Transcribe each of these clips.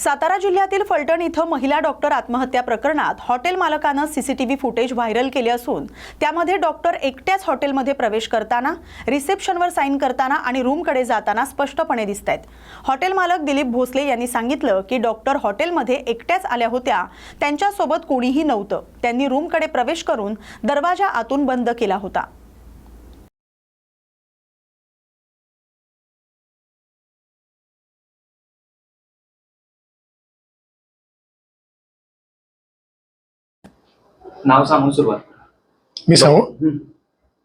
सातारा जिल्ह्यातील फलटण इथं महिला डॉक्टर आत्महत्या प्रकरणात हॉटेल मालकानं सीसीटीव्ही फुटेज व्हायरल केले असून त्यामध्ये डॉक्टर एकट्याच हॉटेलमध्ये प्रवेश करताना रिसेप्शनवर साईन करताना आणि रूमकडे जाताना स्पष्टपणे दिसत आहेत हॉटेल मालक दिलीप भोसले यांनी सांगितलं की डॉक्टर हॉटेलमध्ये एकट्याच आल्या होत्या त्यांच्यासोबत कोणीही नव्हतं. त्यांनी रूमकडे प्रवेश करून दरवाजा आतून बंद केला होता. नाव सांगून सुरुवात करा. मी सांगू.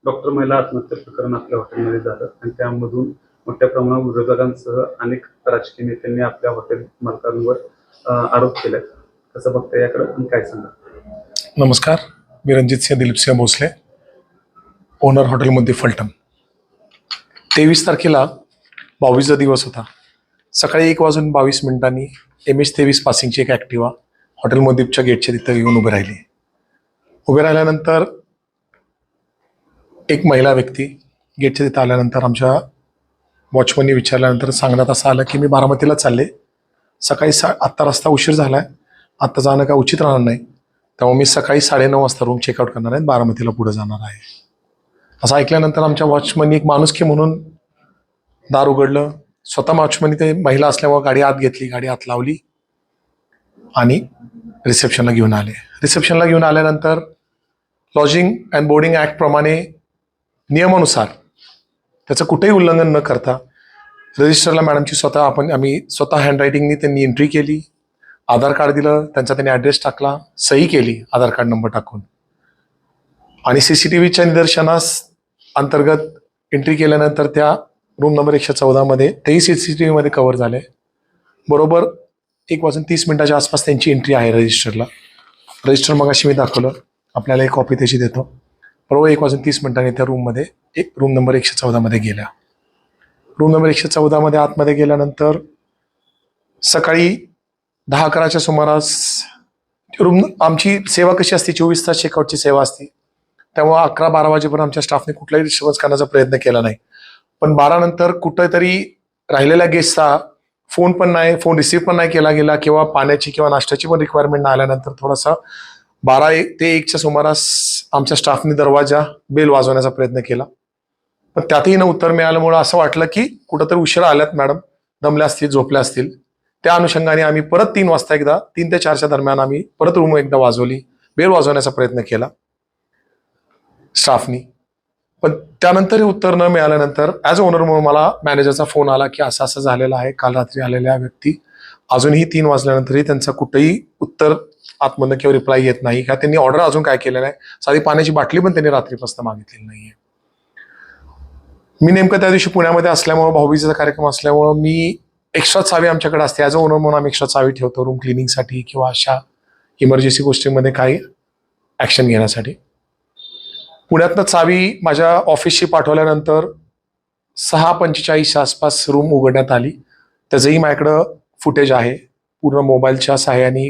डॉक्टर महिला आत्महत्या प्रकरण आपल्या हॉटेलमध्ये झालं आणि त्यामधून मोठ्या प्रमाणावर विरोधकांसह अनेक राजकीय नेत्यांनी आपल्या हॉटेल मालकांवर अं, आरोप केले. कसं बघता याकडे आणि काय सांगा? नमस्कार. मी रणजित सिंह दिलीप सिंह भोसले ओनर हॉटेलमध्ये फलटण. तेवीस तारखेला बावीसचा दिवस होता. सकाळी एक वाजून बावीस मिनिटांनी एम एच तेवीस पासिंगची एक ॲक्टिवा हॉटेल मदीपच्या गेटच्या तिथं येऊन उभी राहिली. उभे राहिल्यानंतर एक महिला व्यक्ती गेटच्या तिथं आल्यानंतर आमच्या वॉचमनने विचारल्यानंतर सांगण्यात असं आलं की मी बारामतीला चालले. सकाळी सा आत्ता रस्ता उशीर झाला आहे आत्ता जाणं काय उचित राहणार नाही. तेव्हा मी सकाळी साडेनऊ वाजता रूम चेकआउट करणार आहे बारामतीला पुढे जाणार आहे. असं ऐकल्यानंतर आमच्या वॉचमननी एक माणुसकी म्हणून दार उघडलं. स्वतः वॉचमनी ते महिला असल्यामुळे गाडी आत घेतली गाडी आत लावली आणि रिसेप्शनला घेऊन आले. रिसेप्शनला घेऊन आल्यानंतर लॉजिंग अँड बोर्डिंग ॲक्टप्रमाणे नियमानुसार त्याचं कुठेही उल्लंघन न करता रजिस्टरला मॅडमची स्वतः आपण आम्ही स्वतः हँडरायटिंगनी त्यांनी एंट्री केली आधार कार्ड दिलं त्यांचा त्यांनी ॲड्रेस टाकला सही केली आधार कार्ड नंबर टाकून. आणि सी सी टी व्हीच्या निदर्शनास अंतर्गत एंट्री केल्यानंतर त्या रूम नंबर एकशे चौदामध्ये तेही सी सी टी व्हीमध्ये कव्हर झाले. बरोबर एक वाजून तीस मिनिटाच्या आसपास त्यांची एंट्री आहे रजिस्टरला रजिस्टर मग अशी मी दाखवलं. आपल्याला एक कॉपी त्याची देतो. बरोबर एक वाजून तीस मिनिटांनी त्या रूममध्ये एक रूम नंबर एकशे चौदामध्ये गेल्या रूम नंबर एकशे चौदामध्ये आतमध्ये गेल्यानंतर सकाळी दहा अकराच्या सुमारास रूम आमची सेवा कशी असते? चोवीस तास चेकआउटची सेवा असते. त्यामुळे अकरा बारा वाजेपर्यंत आमच्या स्टाफने कुठलाही डिस्टर्बन्स करण्याचा प्रयत्न केला नाही. पण बारा नंतर कुठेतरी राहिलेल्या गेस्टचा फोन पण नाही फोन रिसीव्ह पण नाही केला गेला किंवा पाण्याची किंवा नाश्त्याची पण रिक्वायरमेंट नाही आल्यानंतर थोडासा बारा एक ते एकच्या सुमारास आमच्या स्टाफने दरवाजा बेल वाजवण्याचा प्रयत्न केला. पण त्यातही न उत्तर मिळाल्यामुळं असं वाटलं की कुठंतरी उशिरा आल्यात मॅडम दमल्या असतील झोपल्या असतील. त्या अनुषंगाने आम्ही परत तीन वाजता एकदा तीन ते चारच्या दरम्यान आम्ही परत रूम एकदा वाजवली बेल वाजवण्याचा प्रयत्न केला. स्टाफनी पण त्यानंतरही उत्तर न मिळाल्यानंतर ॲज ओनर म्हणून मला मॅनेजरचा फोन आला की असं असं झालेलं आहे काल रात्री आलेल्या व्यक्ती अजूनही तीन वाजल्यानंतरही त्यांचं कुठंही उत्तर आतमधनं किंवा रिप्लाय येत नाही. का त्यांनी ऑर्डर अजून काय केलेलं नाही साधी पाण्याची बाटली पण त्यांनी रात्रीपासून मागितलेली नाहीये. मी नेमकं त्या दिवशी पुण्यामध्ये असल्यामुळं भाऊबीजेचा कार्यक्रम असल्यामुळं मी एक्स्ट्रा चावी आमच्याकडे असते. ॲज अ ओनर म्हणून आम्ही एक्स्ट्रा चावी ठेवतो रूम क्लिनिंगसाठी किंवा अशा इमर्जन्सी गोष्टींमध्ये काही ॲक्शन घेण्यासाठी. पुण्यातनं चावी माझ्या ऑफिसशी पाठवल्यानंतर सहा पंचेचाळीसच्या आसपास रूम उघडण्यात आली. त्याचंही माझ्याकडं फुटेज आहे. पूर्ण मोबाईलच्या सहाय्याने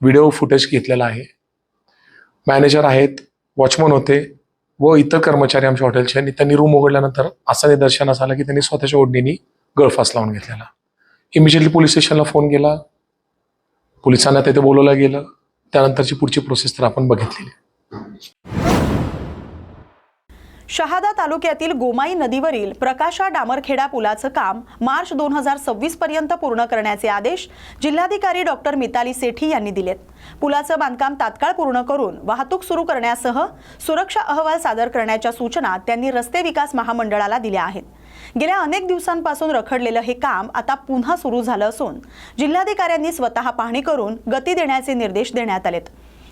व्हिडिओ फुटेज घेतलेला आहे. मॅनेजर आहेत वॉचमन होते व इतर कर्मचारी आमच्या हॉटेलचे आणि त्यांनी रूम उघडल्यानंतर असं निदर्शनास आलं की त्यांनी स्वतःच्या ओढणीने गळफास लावून घेतलेला. इमिजिएटली पोलीस स्टेशनला फोन केला. पोलिसांना तिथे बोलवलं गेलं. त्यानंतरची पुढची प्रोसेस तर आपण बघितलेली शहादा तालुक्यातील गोमाई नदीवरील प्रकाशा डामरखेडा पुलाचं काम मार्च दोन हजार सव्वीस पर्यंत पूर्ण करण्याचे आदेश जिल्हाधिकारी डॉक्टर मिताली सेठी यांनी दिलेत. पुलाचं बांधकाम तात्काळ पूर्ण करून वाहतूक सुरू करण्यासह सुरक्षा अहवाल सादर करण्याच्या सूचना त्यांनी रस्ते विकास महामंडळाला दिल्या आहेत. गेल्या अनेक दिवसांपासून रखडलेलं हे काम आता पुन्हा सुरू झालं असून जिल्हाधिकाऱ्यांनी स्वतः पाहणी करून गती देण्याचे निर्देश देण्यात आलेत.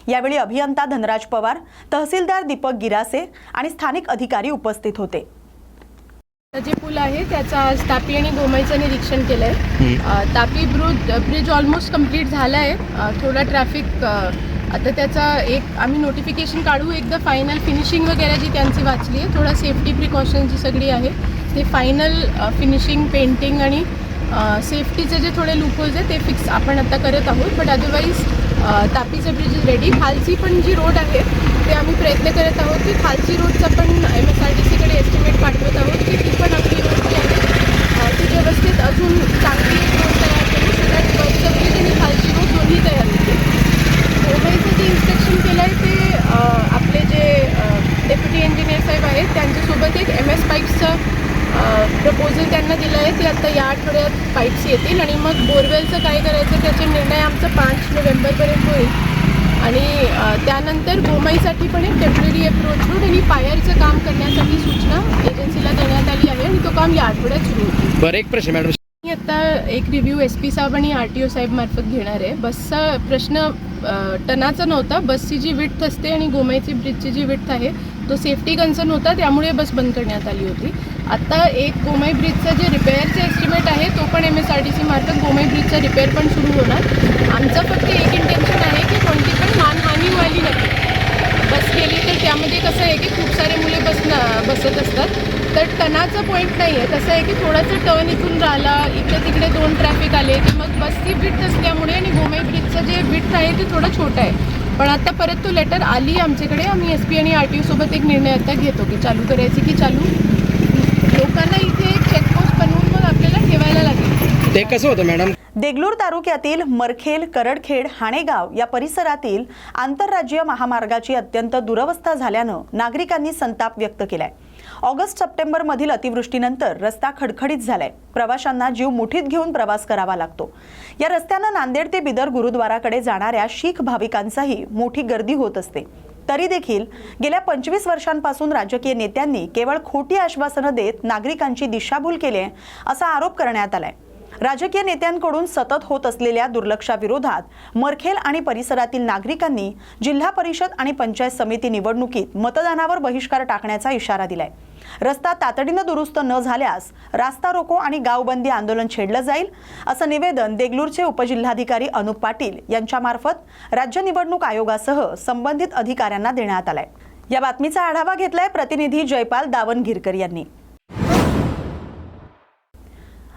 यावेळी अभियंता धनराज पवार तहसीलदार दीपक गिरासे आणि स्थानिक अधिकारी उपस्थित होते. जे पूल आहे त्याचा आज तापी आणि गोमाईचं निरीक्षण केलं आहे Tapi bridge bridge almost complete झाला आहे थोडा ट्रॅफिक आता त्याचा एक आम्ही नोटिफिकेशन काढू एकदा फायनल फिनिशिंग वगैरे जी त्यांची वाचली आहे थोडा सेफ्टी प्रिकॉशन जी सगळी आहे ते फायनल फिनिशिंग पेंटिंग आणि सेफ्टीचे जे थोडे लूपहोल्स आहे ते फिक्स आपण आता करत आहोत. बट अदरवाईज तापीचं ब्रिज इज रेडी खालची पण जी रोड आहे ते आम्ही प्रयत्न करत आहोत की खालची रोडचा पण एम एस आर टी सीकडे एस्टिमेट पाठवत आहोत की ती पण आपली रोड जी आहे अ, ती व्यवस्थित अजून चांगली रोड तयार करू सो दॅट ब्रिज आणि पुढचं काय करायचं त्याचे निर्णय आमचं पाच नोव्हेंबरपर्यंत होईल. आणि त्यानंतर गोमाईसाठी पण एक टेंपररी अप्रोच रोड आणि पायरचं काम करण्यासाठी सूचना एजन्सीला देण्यात आली आहे आणि तो काम या आठवड्यात सुरू होईल. बरं एक प्रश्न मॅडम. मी आता एक रिव्ह्यू एस पी साहेब आणि आर टी ओ साहेब मार्फत घेणार आहे. बसचा प्रश्न टनाचा नव्हता. बसची जी विड्थ असते आणि गोमाईची ब्रिजची जी विड्थ आहे तो सेफ्टी कन्सर्न होता. त्यामुळे बस बंद करण्यात आली होती. आता एक गोमाई ब्रिजचं जे रिपेअरचं एस्टिमेट आहे तो पण M S R T C मार्फत गोमाई ब्रिजचा रिपेअर पण सुरू होणार. आमचं फक्त एक इंटेन्शन आहे की कोणती पण मानहानी व्हायली नाही बस गेली तर त्यामध्ये कसं आहे की खूप सारे मुले बसणं बसत असतात. तर टनाचा पॉईंट नाही आहे कसं आहे की थोडासा टर्न इथून राहिला इकडे तिकडे दोन ट्रॅफिक आले की मग बसची विड्थ असल्यामुळे आणि गोमाई ब्रिजचं जे विड्थ आहे ते थोडं छोटं आहे. पण आता परत तो लेटर आली आमच्याकडे. आम्ही एस पी आणि आर टी ओसोबत एक निर्णय आता घेतो की चालू करायची की चालू? लोकांना इथे एक चेकपोस्ट बनवून मग आपल्याला ठेवायला लागेल. ते कसं होतं मॅडम? देगलूर तालुक्यातील मरखेल करडखेड हाणेगाव या परिसरातील आंतरराज्यीय महामार्गाची अत्यंत दुरवस्था झाल्यानं नागरिकांनी संताप व्यक्त केलाय. ऑगस्ट सप्टेंबर मधील अतिवृष्टीनंतर रस्ता खडखडीत झालाय. प्रवाशांना जीव मुठीत घेऊन प्रवास करावा लागतो. या रस्त्यानं नांदेड ते बिदर गुरुद्वाराकडे जाणाऱ्या शीख भाविकांचाही मोठी गर्दी होत असते. तरी देखील गेल्या पंचवीस वर्षांपासून राजकीय नेत्यांनी केवळ खोटी आश्वासनं देत नागरिकांची दिशाभूल केली आहे, असा आरोप करण्यात आलाय. राजकीय नेत्यांकडून सतत होत असलेल्या दुर्लक्षाविरोधात मरखेल आणि परिसरातील नागरिकांनी जिल्हा परिषद आणि पंचायत समिती निवडणुकीत मतदानावर बहिष्कार टाकण्याचा इशारा दिलाय. रस्ता तातडीनं दुरुस्त न झाल्यास रास्ता रोको आणि गावबंदी आंदोलन छेडलं जाईल असं निवेदन देगलूरचे उपजिल्हाधिकारी अनुप पाटील यांच्यामार्फत राज्य निवडणूक आयोगासह संबंधित अधिकाऱ्यांना देण्यात आलाय. या बातमीचा आढावा घेतलाय प्रतिनिधी जयपाल दावणगिरकर यांनी.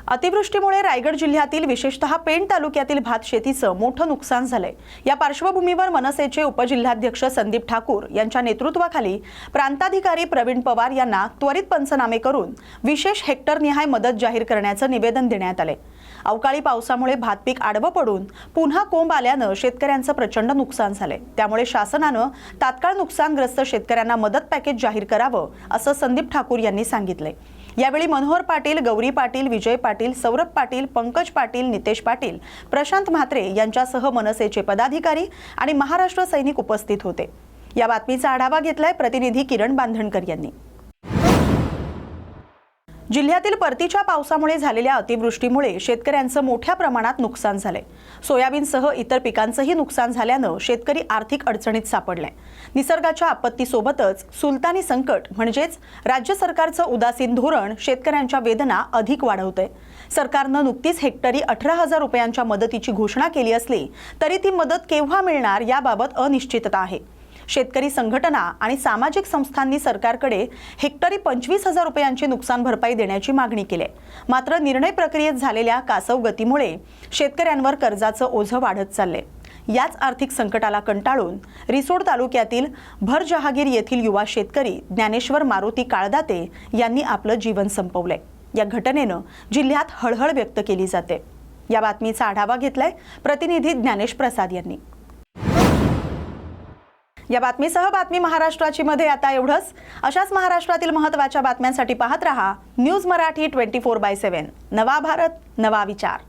अतिवृष्टीमुळे रायगड जिल्ह्यातील विशेषतः पेण तालुक्यातील भात शेतीचं मोठं नुकसान झालंय. या पार्श्वभूमीवर मनसेचे उपजिल्हाध्यक्ष संदीप ठाकूर यांच्या नेतृत्वाखाली प्रांताधिकारी प्रवीण पवार यांना त्वरित पंचनामे करून विशेष हेक्टरनिहाय मदत जाहीर करण्याचं निवेदन देण्यात आले अवकाळी पावसामुळे भात पीक आडवं पडून पुन्हा कोंब आल्यानं शेतकऱ्यांचं प्रचंड नुकसान झालंय. त्यामुळे शासनानं तात्काळ नुकसानग्रस्त शेतकऱ्यांना मदत पॅकेज जाहीर करावं असं संदीप ठाकूर यांनी सांगितलंय. यावेळी मनोहर पाटील गौरी पाटील विजय पाटील सौरभ पाटील पंकज पाटील नितेश पाटील प्रशांत म्हात्रे यांच्यासह मनसेचे पदाधिकारी आणि महाराष्ट्र सैनिक उपस्थित होते. या बातमीचा आढावा घेतलाय प्रतिनिधी किरण बांधणकर यांनी. जिल्ह्यातील परतीच्या पावसामुळे झालेल्या अतिवृष्टीमुळे शेतकऱ्यांचं मोठ्या प्रमाणात नुकसान झालंय. सोयाबीनसह इतर पिकांचंही नुकसान झाल्यानं शेतकरी आर्थिक अडचणीत सापडलाय. निसर्गाच्या आपत्तीसोबतच सुलतानी संकट म्हणजेच राज्य सरकारचं उदासीन धोरण शेतकऱ्यांच्या वेदना अधिक वाढवतंय. सरकारनं नुकतीच हेक्टरी अठरा हजार रुपयांच्या मदतीची घोषणा केली असली तरी ती मदत केव्हा मिळणार याबाबत अनिश्चितता आहे. शेतकरी संघटना आणि सामाजिक संस्थांनी सरकारकडे हेक्टरी पंचवीस हजार रुपयांची नुकसान भरपाई देण्याची मागणी केली आहे. मात्र निर्णय प्रक्रियेत झालेल्या कासव गतीमुळे शेतकऱ्यांवर कर्जाचं ओझं वाढत चालले याच आर्थिक संकटाला कंटाळून रिसोड तालुक्यातील भर जहागीर येथील युवा शेतकरी ज्ञानेश्वर मारुती काळदाते यांनी आपलं जीवन संपवलंय. या घटनेनं जिल्ह्यात हळहळ व्यक्त केली जाते. या बातमीचा आढावा घेतलाय प्रतिनिधी ज्ञानेश प्रसाद यांनी. या बातमीसह बातमी महाराष्ट्राची मध्ये आता एवढंच. अशाच महाराष्ट्रातील महत्त्वाच्या बातम्यांसाठी पाहत रहा news Marathi twenty four by seven. नवा भारत नवा विचार.